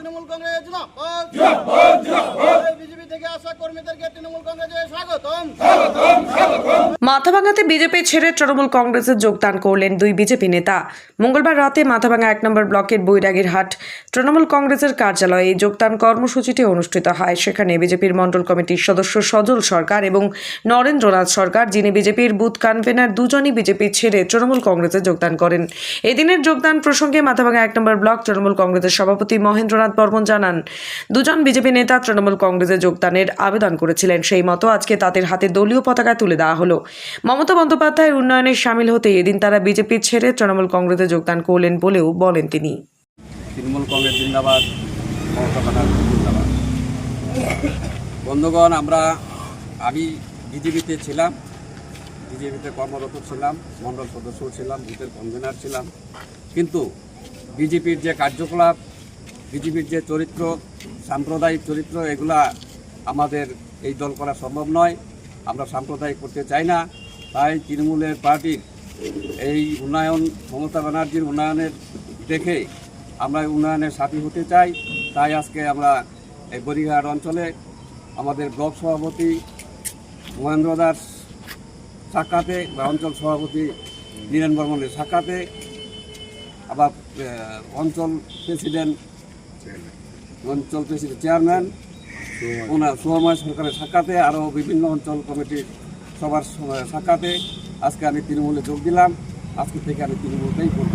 Trinamool Congress BJP থেকে আসা কর্মীদেরকে তৃণমূল কংগ্রেসে স্বাগতম। মাথাভাঙাতে বিজেপি ছেড়ে তৃণমূল কংগ্রেসে যোগদান করলেন দুই বিজেপি নেতা। মঙ্গলবার রাতে মাথাভাঙা এক নম্বর ব্লকের বৈরাগীরহাট তৃণমূল কংগ্রেসের কার্যালয়ে যোগদান কর্মসূচিটি অনুষ্ঠিত হয়। সেখানে বিজেপির মণ্ডল কমিটির সদস্য সজল সরকার এবং নরেন্দ্রনাথ সরকার যিনি বিজেপির বুথ কনভেনার দুজনই বিজেপি ছেড়ে তৃণমূল কংগ্রেসে যোগদান করেন। এদিনের যোগদান প্রসঙ্গে মাথাভাঙা এক নম্বর ব্লক তৃণমূল কংগ্রেসের সভাপতি মহেন্দ্রনাথ বর্মন জানান, দুজন বিজেপি নেতা তৃণমূল কংগ্রেসে যোগদানের আবেদন করেছিলেন। সেই মতো আজকে তাদের হাতে দলীয় পতাকা তুলে দেওয়া হলো। মমতা বন্দ্যোপাধ্যায়ের উন্নয়নে সামিল হতে এদিন তারা বিজেপি ছেড়ে তৃণমূল কংগ্রেসে যোগদান করলেন বলেও বলেন তিনি। তৃণমূল কংগ্রেস জিন্দাবাদ বন্ধুগণ, আমরা, আমি বিজেপিতে ছিলাম, বিজেপিতে কর্মরত ছিলাম, মণ্ডল সদস্য ছিলাম বুথের কনভেনার ছিলাম। কিন্তু বিজেপির যে কার্যকলাপ বিজেপির যে চরিত্র, সাম্প্রদায়িক চরিত্র, এগুলা আমাদের এই দল করা সম্ভব নয়। আমরা সাম্প্রদায়িক করতে চাই না। তাই তৃণমূলের পার্টির এই উন্নয়ন, মমতা ব্যানার্জির উন্নয়নের দেখে আমরা উন্নয়নের সাথী হতে চাই। তাই আজকে আমরা এই বরিঘাট অঞ্চলে আমাদের ব্লক সভাপতি মহেন্দ্র দাস সাক্ষাতে বা অঞ্চল সভাপতি নীরেন বর্মনের সাক্ষাতে আবার অঞ্চল প্রেসিডেন্ট অঞ্চল প্রেসিডেন্ট চেয়ারম্যান, ওনার সুহময় সরকারের সাক্ষাতে আরও বিভিন্ন অঞ্চল কমিটির সবার সাক্ষাতে আজকে আমি তৃণমূলে যোগ দিলাম, আজকে থেকে আমি তৃণমূলটাই করব।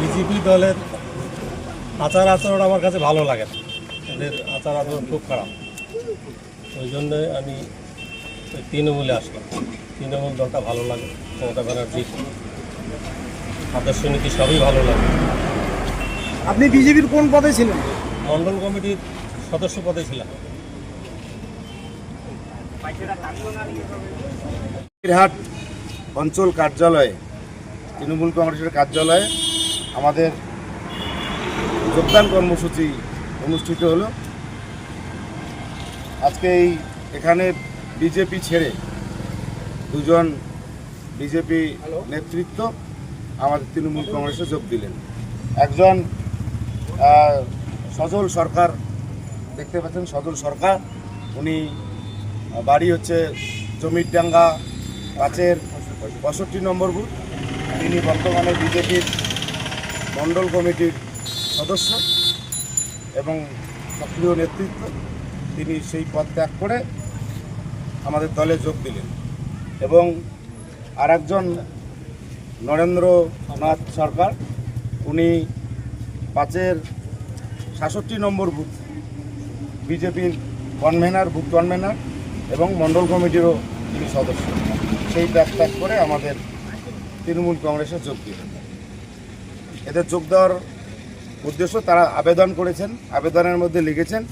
বিজেপি দলের আচার আচরণ আমার কাছে ভালো লাগে না। এদের আচার আচরণ খুব খারাপ। ওই জন্য আমি ওই তৃণমূলে আসলাম। তৃণমূল দলটা ভালো লাগে, মমতা ব্যানার্জির আদর্শ নীতি সবই ভালো লাগে। আপনি বিজেপির কোন পদে ছিলেন? মণ্ডল কমিটির সদস্য পদে ছিলাম। হাট অঞ্চল কার্যালয়ে তৃণমূল কংগ্রেসের কার্যালয়ে আমাদের যোগদান কর্মসূচি অনুষ্ঠিত হলো। আজকে এই এখানে বিজেপি ছেড়ে দুজন বিজেপি নেতৃত্ব আমাদের তৃণমূল কংগ্রেসে যোগ দিলেন। একজন সজল সরকার, দেখতে পাচ্ছেন সজল সরকার, উনি বাড়ি হচ্ছে জমিরডাঙ্গা, কাছের পঁয়ষট্টি নম্বর বুথ। তিনি বর্তমানে বিজেপির মণ্ডল কমিটির সদস্য এবং সক্রিয় নেতৃত্ব। তিনি সেই পদ ত্যাগ করে আমাদের দলে যোগ দিলেন। এবং আর একজন নরেন্দ্রনাথ সরকার, উনি পাঁচের সাতষট্টি নম্বর বুথ, বিজেপির কনভেনার, বুথ কনভেনার এবং মণ্ডল কমিটিরও তিনি সদস্য। সেই ত্যাগ ত্যাগ করে আমাদের তৃণমূল কংগ্রেসে যোগ দিলেন। এদের যোগ দেওয়ার উদ্দেশ্য তারা আবেদন করেছেন, আবেদনের মধ্যে লিখেছেন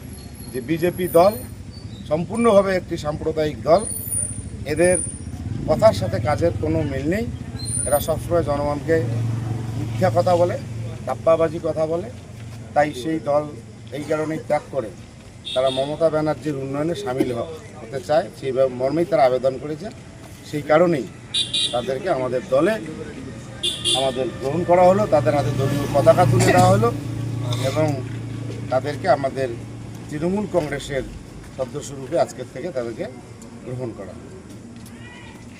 যে বিজেপি দল সম্পূর্ণভাবে একটি সাম্প্রদায়িক দল। এদের কথার সাথে কাজের কোনো মিল নেই। এরা সবসময় জনগণকে মিথ্যা কথা বলে ডাব্বাবাজি কথা বলে, তাই সেই দল এই কারণেই ত্যাগ করে তারা মমতা ব্যানার্জির উন্নয়নে সামিল হতে চায়, সেই মর্মেই তারা আবেদন করেছে সেই কারণেই তাদেরকে আমাদের দলে আমাদের গ্রহণ করা হলো, তাদের হাতে দলীয় পতাকা তুলে দেওয়া হলো এবং তাদেরকে আমাদের তৃণমূল কংগ্রেসের সদস্যরূপে আজকের থেকে তাদেরকে গ্রহণ করা হলো।